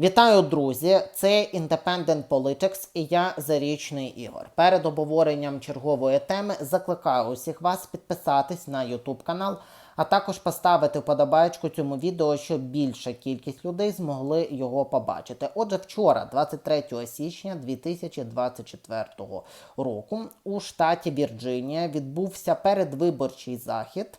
Вітаю, друзі! Це Independent Politics і я Зарічний Ігор. Перед обговоренням чергової теми закликаю усіх вас підписатись на YouTube канал, а також поставити вподобайку цьому відео, щоб більша кількість людей змогли його побачити. Отже, вчора, 23 січня 2024 року, у штаті Вірджинія відбувся передвиборчий захід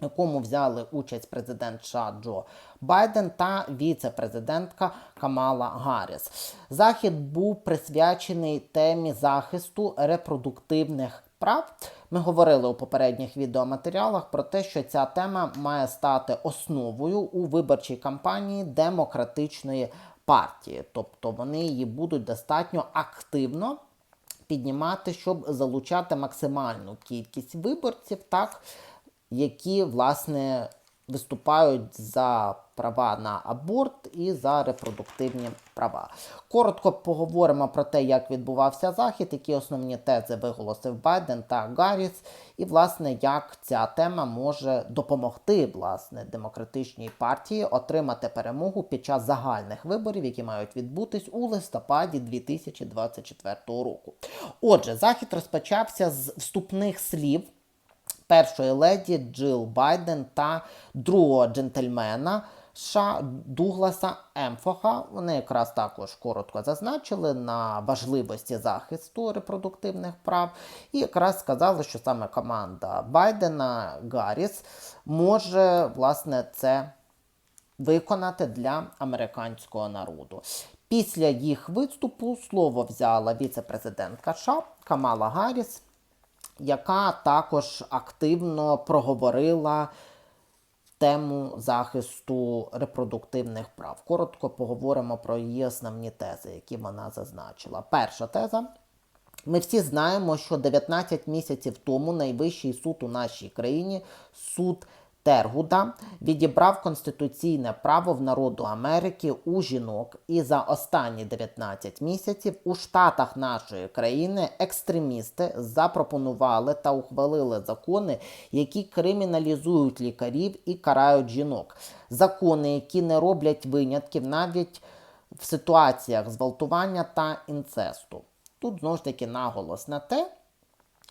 якому взяли участь президент США Джо Байден та віце-президентка Камала Гарріс. Захід був присвячений темі захисту репродуктивних прав. Ми говорили у попередніх відеоматеріалах про те, що ця тема має стати основою у виборчій кампанії демократичної партії, тобто вони її будуть достатньо активно піднімати, щоб залучати максимальну кількість виборців, так які власне виступають за права на аборт і за репродуктивні права. Коротко поговоримо про те, як відбувався захід, які основні тези виголосив Байден та Гарріс, і власне як ця тема може допомогти власне демократичній партії отримати перемогу під час загальних виборів, які мають відбутись у листопаді 2024 року. Отже, захід розпочався з вступних слів першої леді Джил Байден та другого джентльмена США Дугласа Емфоха. Вони якраз також коротко зазначили на важливості захисту репродуктивних прав, і якраз сказали, що саме команда Байдена Гарріс може власне це виконати для американського народу. Після їх виступу слово взяла віце-президентка США Камала Гарріс яка також активно проговорила тему захисту репродуктивних прав. Коротко поговоримо про її основні тези, які вона зазначила. Перша теза. Ми всі знаємо, що 19 місяців тому найвищий суд у нашій країні суд Тергуда відібрав конституційне право в народу Америки у жінок, і за останні 19 місяців у штатах нашої країни екстремісти запропонували та ухвалили закони, які криміналізують лікарів і карають жінок. Закони, які не роблять винятків навіть в ситуаціях зґвалтування та інцесту. Тут знову ж таки наголос на те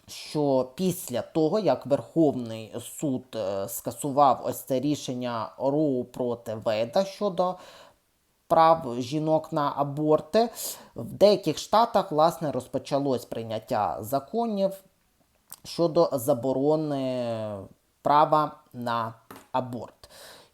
що після того, як Верховний суд е, скасував ось це рішення Роу проти Веда щодо прав жінок на аборти, в деяких штатах власне розпочалось прийняття законів щодо заборони права на аборт.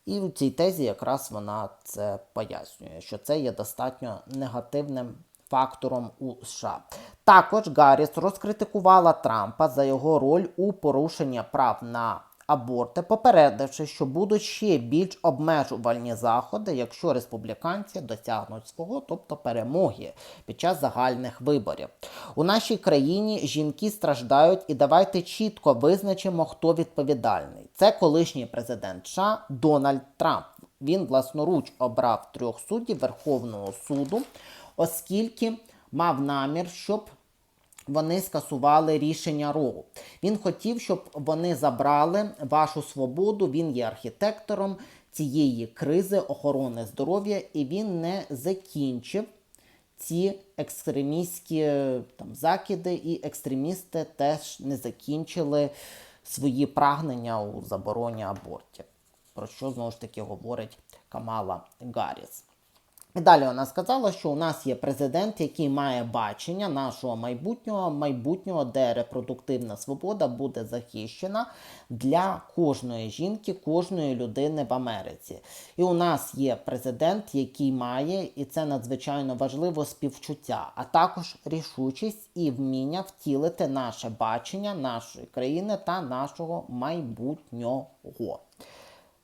І в цій тезі якраз вона це пояснює, що це є достатньо негативним фактором у США. Також Гарріс розкритикувала Трампа за його роль у порушенні прав на аборти, попередивши, що будуть ще більш обмежувальні заходи, якщо республіканці досягнуть свого, тобто перемоги під час загальних виборів. У нашій країні жінки страждають, і давайте чітко визначимо, хто відповідальний. Це колишній президент США Дональд Трамп. Він власноруч обрав трьох суддів Верховного суду, оскільки мав намір, щоб вони скасували рішення Роу. Він хотів, щоб вони забрали вашу свободу. Він є архітектором цієї кризи охорони здоров'я, і він не закінчив ці екстремістські там, закиди, і екстремісти теж не закінчили свої прагнення у забороні абортів. Про що знову ж таки говорить Камала Гарріс. Далі вона сказала, що у нас є президент, який має бачення нашого майбутнього, майбутнього, де репродуктивна свобода буде захищена для кожної жінки, кожної людини в Америці. І у нас є президент, який має, і це надзвичайно важливо, співчуття, а також рішучість і вміння втілити наше бачення нашої країни та нашого майбутнього.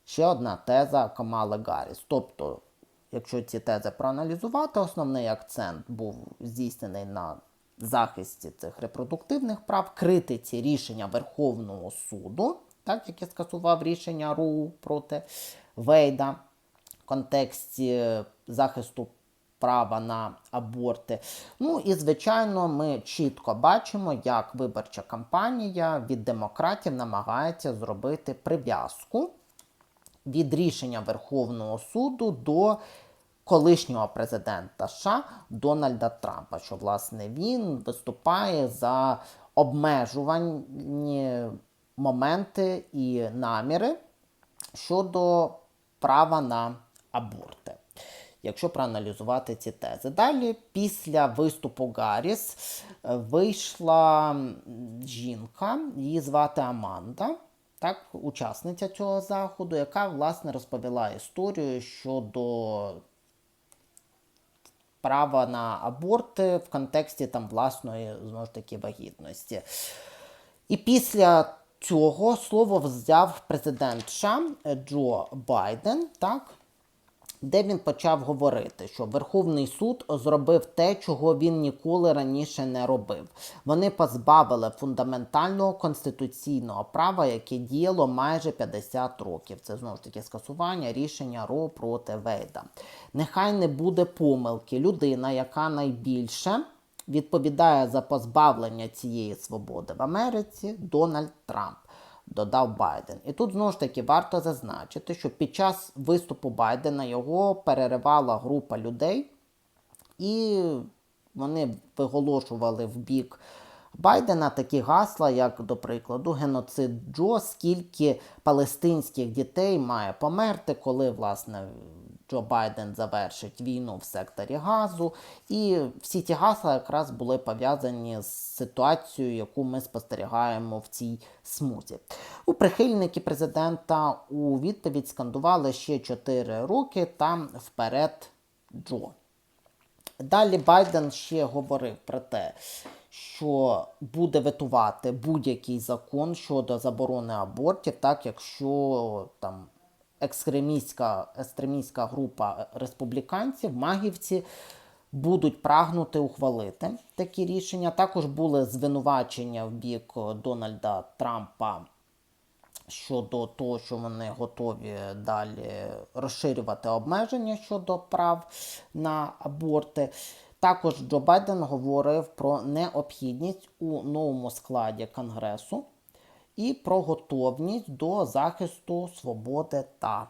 Ще одна теза Камали Гарріс. Тобто Якщо ці тези проаналізувати, основний акцент був здійснений на захисті цих репродуктивних прав, критиці рішення Верховного суду, так, яке скасував рішення РУ проти Вейда в контексті захисту права на аборти. Ну і, звичайно, ми чітко бачимо, як виборча кампанія від демократів намагається зробити прив'язку від рішення Верховного суду до колишнього президента США Дональда Трампа, що власне він виступає за обмежувані моменти і наміри щодо права на аборти. Якщо проаналізувати ці тези. Далі, після виступу Гарріс, е, вийшла жінка, її звати Аманда, так, учасниця цього заходу, яка власне розповіла історію щодо права на аборти в контексті там власної знову ж таки вагітності. І після цього слово взяв президент США Джо Байден, так, де він почав говорити, що Верховний суд зробив те, чого він ніколи раніше не робив. Вони позбавили фундаментального конституційного права, яке діяло майже 50 років. Це знову ж таки скасування рішення Ро проти Вейда. Нехай не буде помилки. Людина, яка найбільше відповідає за позбавлення цієї свободи в Америці, Дональд Трамп. Додав Байден. І тут знову ж таки варто зазначити, що під час виступу Байдена його переривала група людей, і вони виголошували в бік Байдена такі гасла, як, до прикладу, геноцид Джо, скільки палестинських дітей має померти, коли власне Джо Байден завершить війну в секторі Газу. І всі ті гасла якраз були пов'язані з ситуацією, яку ми спостерігаємо в цій смузі. У прихильники президента у відповідь скандували ще 4 роки там вперед Джо. Далі Байден ще говорив про те, що буде ветувати будь-який закон щодо заборони абортів, так якщо там екстремістська, екстремістська група республіканців, магівці, будуть прагнути ухвалити такі рішення. Також були звинувачення в бік Дональда Трампа щодо того, що вони готові далі розширювати обмеження щодо прав на аборти. Також Джо Байден говорив про необхідність у новому складі Конгресу і про готовність до захисту свободи та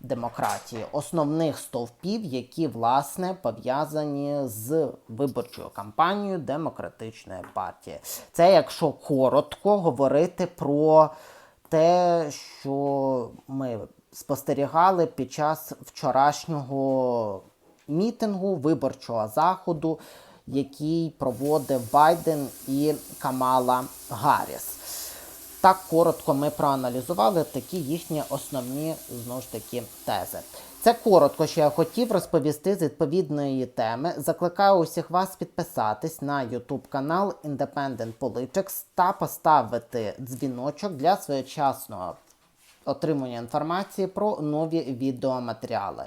демократії, основних стовпів, які власне пов'язані з виборчою кампанією демократичної партії. Це якщо коротко говорити про те, що ми спостерігали під час вчорашнього мітингу виборчого заходу, який проводив Байден і Камала Гарріс. Так коротко ми проаналізували такі їхні основні знову ж таки тези. Це коротко, що я хотів розповісти з відповідної теми. Закликаю усіх вас підписатись на YouTube канал Independent Politics та поставити дзвіночок для своєчасного отримання інформації про нові відеоматеріали.